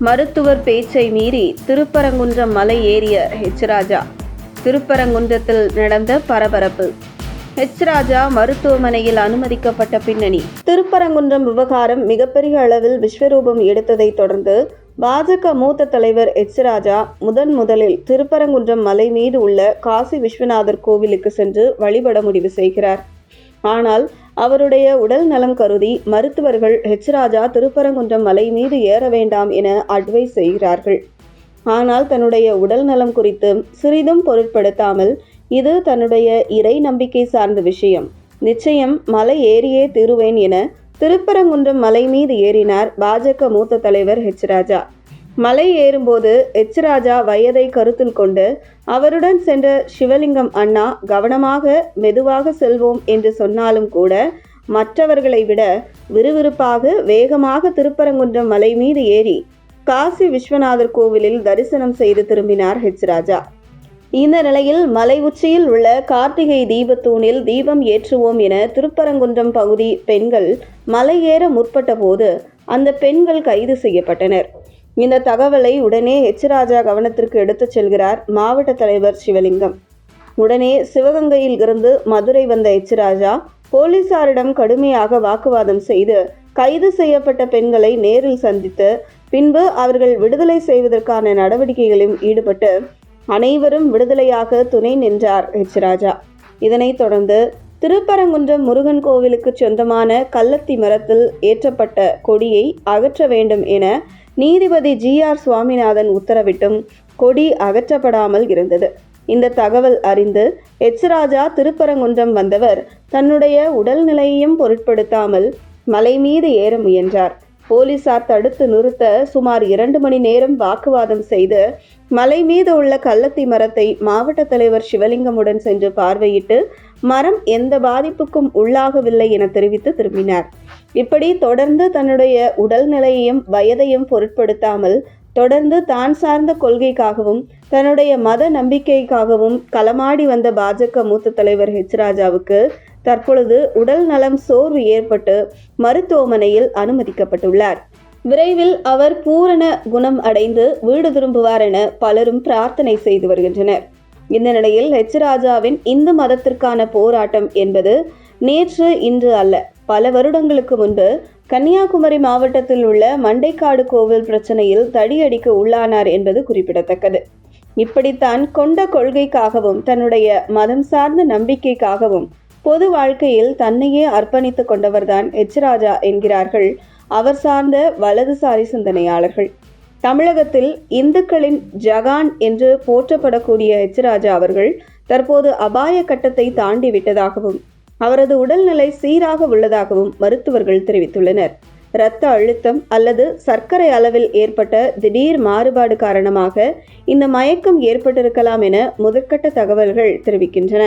மருத்துவர் பேச்சை மீறி திருப்பரங்குன்றம் மலை ஏறிய ஹெச் ராஜா. திருப்பரங்குன்றத்தில் நடந்த பரபரப்பு. ஹெச் ராஜா மருத்துவமனையில் அனுமதிக்கப்பட்ட பின்னணி. திருப்பரங்குன்றம் விவகாரம் மிகப்பெரிய அளவில் விஸ்வரூபம் எடுத்ததைத் தொடர்ந்து பாஜக மூத்த தலைவர் எச். ராஜா முதன் முதலில் திருப்பரங்குன்றம் மலை மீது உள்ள காசி விஸ்வநாதர் கோவிலுக்கு சென்று வழிபட முடிவு செய்கிறார். ஆனால் அவருடைய உடல் நலம் கருதி மருத்துவர்கள் ஹெச் ராஜா திருப்பரங்குன்றம் மலை மீது ஏற வேண்டாம் என அட்வைஸ் செய்கிறார்கள். ஆனால் தன்னுடைய உடல் நலம் குறித்து சிறிதும் பொருட்படுத்தாமல் இது தன்னுடைய இறை நம்பிக்கை சார்ந்த விஷயம். நிச்சயம் மலை ஏறியே தீருவேன் என திருப்பரங்குன்றம் மலை மீது ஏறினார் பாஜக மூத்த தலைவர் ஹெச் ராஜா மலை ஏறும்போது எச் ராஜா வயதை கருத்தில் கொண்டு அவருடன் சென்ற சிவலிங்கம் அண்ணா கவனமாக மெதுவாக செல்வோம் என்று சொன்னாலும் கூட மற்றவர்களை விட விறுவிறுப்பாக வேகமாக திருப்பரங்குன்றம் மலை மீது ஏறி காசி விஸ்வநாதர் கோவிலில் தரிசனம் செய்து திரும்பினார் ஹெச் ராஜா இந்த நிலையில் மலை உச்சியில் உள்ள கார்த்திகை தீபத்தூணில் தீபம் ஏற்றுவோம் என திருப்பரங்குன்றம் பகுதி பெண்கள் மலையேற முற்பட்ட போது அந்த பெண்கள் கைது செய்யப்பட்டனர். இந்த தகவலை உடனே எச் ராஜா கவனத்திற்கு எடுத்துச் செல்கிறார் மாவட்ட தலைவர் சிவலிங்கம். உடனே சிவகங்கையில் இருந்து மதுரை வந்த எச் ராஜா போலீசாரிடம் கடுமையாக வாக்குவாதம் செய்து கைது செய்யப்பட்ட பெண்களை நேரில் சந்தித்து பின்பு அவர்கள் விடுதலை செய்வதற்கான நடவடிக்கைகளில் ஈடுபட்டு அனைவரும் விடுதலையாக துணை நின்றார் எச் ராஜா. இதனைத் தொடர்ந்து திருப்பரங்குன்றம் முருகன் கோவிலுக்கு சொந்தமான கள்ளத்தி மரத்தில் ஏற்றப்பட்ட கொடியை அகற்ற வேண்டும் என நீதிபதி ஜி ஆர் சுவாமிநாதன் உத்தரவிட்டும் கொடி அகற்றப்படாமல் இருந்தது. இந்த தகவல் அறிந்து எச் ராஜா திருப்பரங்குன்றம் வந்தவர் தன்னுடைய உடல்நிலையையும் பொருட்படுத்தாமல் மலை மீது ஏற முயன்றார். போலீசார் தடுத்து நிறுத்த சுமார் இரண்டு மணி நேரம் வாக்குவாதம் செய்து மலை மீது உள்ள கள்ளத்தி மரத்தை மாவட்ட தலைவர் சிவலிங்கமுடன் சென்று பார்வையிட்டு மரம் எந்த பாதிப்புக்கும் உள்ளாகவில்லை என தெரிவித்து திரும்பினார். இப்படி தொடர்ந்து தன்னுடைய உடல்நிலையையும் வயதையும் பொருட்படுத்தாமல் தொடர்ந்து தான் சார்ந்த கொள்கைக்காகவும் தன்னுடைய மத நம்பிக்கைக்காகவும் களமாடி வந்த பாஜக மூத்த தலைவர் ஹெச் ராஜாவுக்கு தற்பொழுது உடல் நலம் சோர்வு ஏற்பட்டு மருத்துவமனையில் அனுமதிக்கப்பட்டுள்ளார். விரைவில் அவர் பூரண குணம் அடைந்து வீடு திரும்புவார் என பலரும் பிரார்த்தனை செய்து வருகின்றனர். இந்த நிலையில் ஹெச் ராஜாவின் இந்து மதத்திற்கான போராட்டம் என்பது நேற்று இன்று அல்ல பல வருடங்களுக்கு முன்பு கன்னியாகுமரி மாவட்டத்தில் உள்ள மண்டைக்காடு கோவில் பிரச்சனையில் தடியடிக்கு உள்ளானார் என்பது குறிப்பிடத்தக்கது. இப்படித்தான் கொண்ட கொள்கைக்காகவும் தன்னுடைய மதம் சார்ந்த நம்பிக்கைக்காகவும் பொது வாழ்க்கையில் தன்னையே அர்ப்பணித்துக் கொண்டவர்தான் எச்ராஜா என்கிறார்கள் அவர் சார்ந்த வலதுசாரி சிந்தனையாளர்கள். தமிழகத்தில் இந்துக்களின் ஜகான் என்று போற்றப்படக்கூடிய எச்ராஜா அவர்கள் தற்போது அபாய கட்டத்தை தாண்டி விட்டதாகவும் அவரது உடல்நிலை சீராக உள்ளதாகவும் மருத்துவர்கள் தெரிவித்துள்ளனர். இரத்த அழுத்தம் அல்லது சர்க்கரை அளவில் ஏற்பட்ட திடீர் மாறுபாடு காரணமாக இந்த மயக்கம் ஏற்பட்டிருக்கலாம் என முதற்கட்ட தகவல்கள் தெரிவிக்கின்றன.